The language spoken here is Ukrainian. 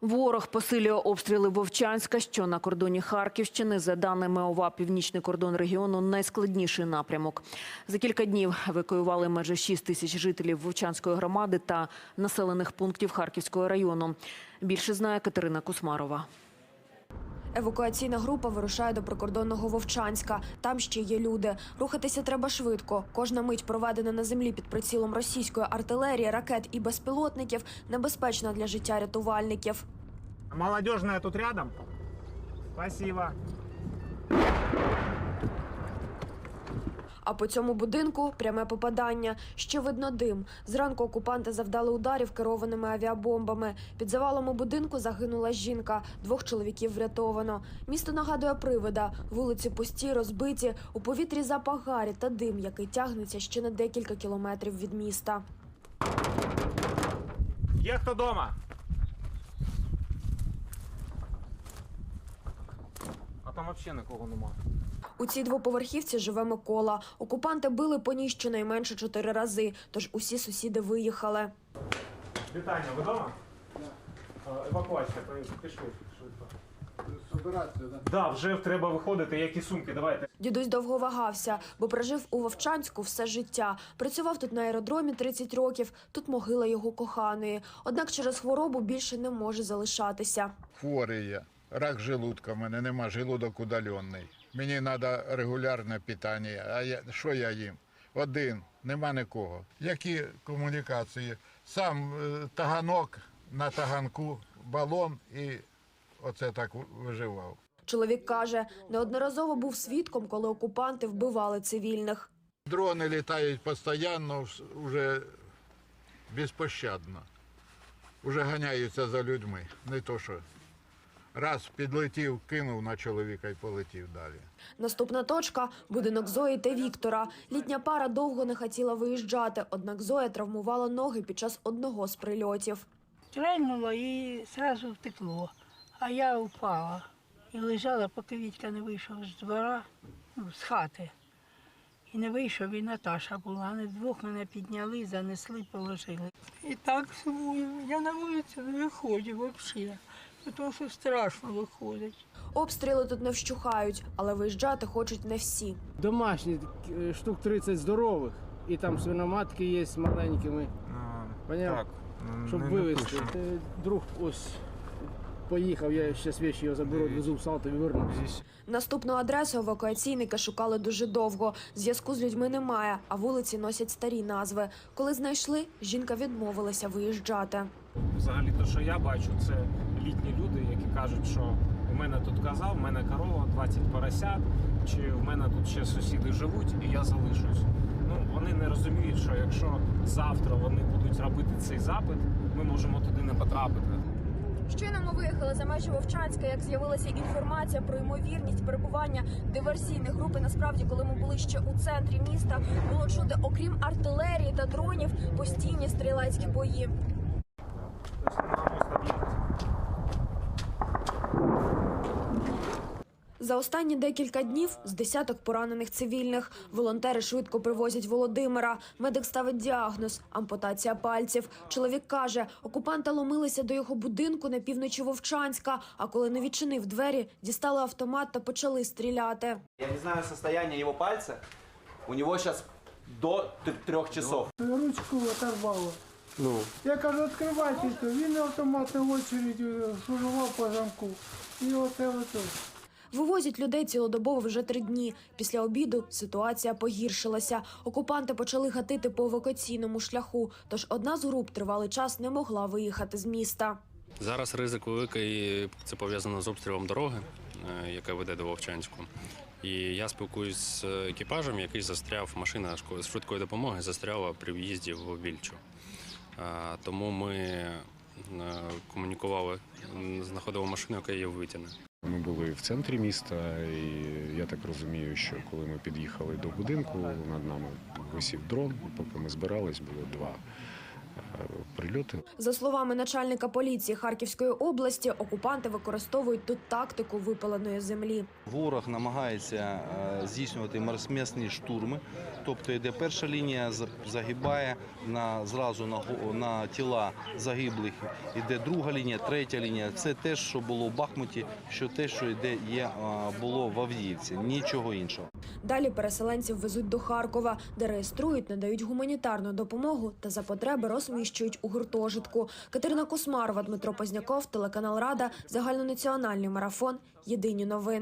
Ворог посилює обстріли Вовчанська, що на кордоні Харківщини. За даними ОВА, північний кордон регіону найскладніший напрямок. За кілька днів евакуювали майже 6 тисяч жителів Вовчанської громади та населених пунктів Харківського району. Більше знає Катерина Кусмарова. Евакуаційна група вирушає до прикордонного Вовчанська. Там ще є люди. Рухатися треба швидко. Кожна мить проведена на землі під прицілом російської артилерії, ракет і безпілотників небезпечна для життя рятувальників. Молодежная тут рядом. Спасибо. А по цьому будинку пряме попадання. Ще видно дим. Зранку окупанти завдали ударів керованими авіабомбами. Під завалом будинку загинула жінка. Двох чоловіків врятовано. Місто нагадує привида. Вулиці пусті, розбиті. У повітрі запах гарі та дим, який тягнеться ще на декілька кілометрів від міста. Є хто дома? А там взагалі нікого нема. У цій двоповерхівці живе Микола. Окупанти били по ній щонайменше чотири рази, тож усі сусіди виїхали. Вітання, ви вдома? Е, Евакуація, пішли швидко. Собиратися, да? Да, вже треба виходити, які сумки, давайте. Дідусь довго вагався, бо прожив у Вовчанську все життя. Працював тут на аеродромі 30 років, тут могила його коханої. Однак через хворобу більше не може залишатися. Хворий я. Рак желудка, в мене нема желудок удалений. Мені треба регулярне питання. А я, що я їм? Один, нема нікого. Які комунікації? Сам е, таганок на таганку, балон і оце так виживав. Чоловік каже, неодноразово був свідком, коли окупанти вбивали цивільних. Дрони літають постійно, вже безпощадно. Уже ганяються за людьми. Не то що. Раз підлетів, кинув на чоловіка і полетів далі. Наступна точка будинок Зої та Віктора. Літня пара довго не хотіла виїжджати, однак Зоя травмувала ноги під час одного з прильотів. Стрельнуло і одразу втекло. А я упала і лежала, поки Вітька не вийшов з двора, ну, з хати. І не вийшов, і Наташа була. Вони вдвох мене підняли, занесли, положили. І так. Я на вулицю не виходжу взагалі, тому що страшно виходить. Обстріли тут не вщухають, але виїжджати хочуть не всі. Домашні е, штук 30 здорових, і там свиноматки є з маленькими, Поняв? щоб вивезти. Е, Друг ось поїхав, я зараз вещи його заберу, відвезу в Салтові, вернуся. Наступну адресу евакуаційники шукали дуже довго. Зв'язку з людьми немає, а вулиці носять старі назви. Коли знайшли, жінка відмовилася виїжджати. Взагалі, те, що я бачу, це літні люди, які кажуть, що у мене тут казав, у мене корова, 20 поросят, чи в мене тут ще сусіди живуть, і я залишусь. Ну, вони не розуміють, що якщо завтра вони будуть робити цей запит, ми можемо туди не потрапити. Щойно ми виїхали за межі Вовчанська, як з'явилася інформація про ймовірність перебування диверсійних груп. Насправді, коли ми були ще у центрі міста, було чути, окрім артилерії та дронів, постійні стрілецькі бої. Тобто на мост об'їхати. За останні декілька днів з десяток поранених цивільних. Волонтери швидко привозять Володимира. Медик ставить діагноз – ампутація пальців. Чоловік каже, окупанти ломилися до його будинку на півночі Вовчанська, а коли не відчинив двері, дістали автомат та почали стріляти. Я не знаю состояние его пальца. У него сейчас до т- трех часов. Ручку оторвало. Ну. Я кажу, відкривайте, то він автоматною очередю шурував по замку. І оце оце. Вивозять людей цілодобово вже три дні. Після обіду ситуація погіршилася. Окупанти почали гатити по евакуаційному шляху, тож одна з груп тривалий час не могла виїхати з міста. Зараз ризик великий, це пов'язано з обстрілом дороги, е, яка веде до Вовчанську. І я спілкуюсь з екіпажем, який застряв, машина шко- швидкої допомоги застряла при в'їзді в Вільчу. Е, Тому ми е, комунікували, знаходили машину, яка її витягне. Ми були в центрі міста, і я так розумію, що коли ми під'їхали до будинку, над нами висів дрон. Поки ми збирались, було два прильоти. За словами начальника поліції Харківської області, окупанти використовують тут тактику випаленої землі. Ворог намагається е, здійснювати марсмісні штурми, тобто йде перша лінія, загибає на зразу на, го- на тіла загиблих. Іде друга лінія, третя лінія. Це те, що було в Бахмуті, що те, що йде є е, було в Авдіївці, нічого іншого. Далі переселенців везуть до Харкова, де реєструють, надають гуманітарну допомогу та за потреби розміщують у гуртожитку. Катерина Космарова, Дмитро Позняков, телеканал Рада, загальнонаціональний марафон. Єдині новини.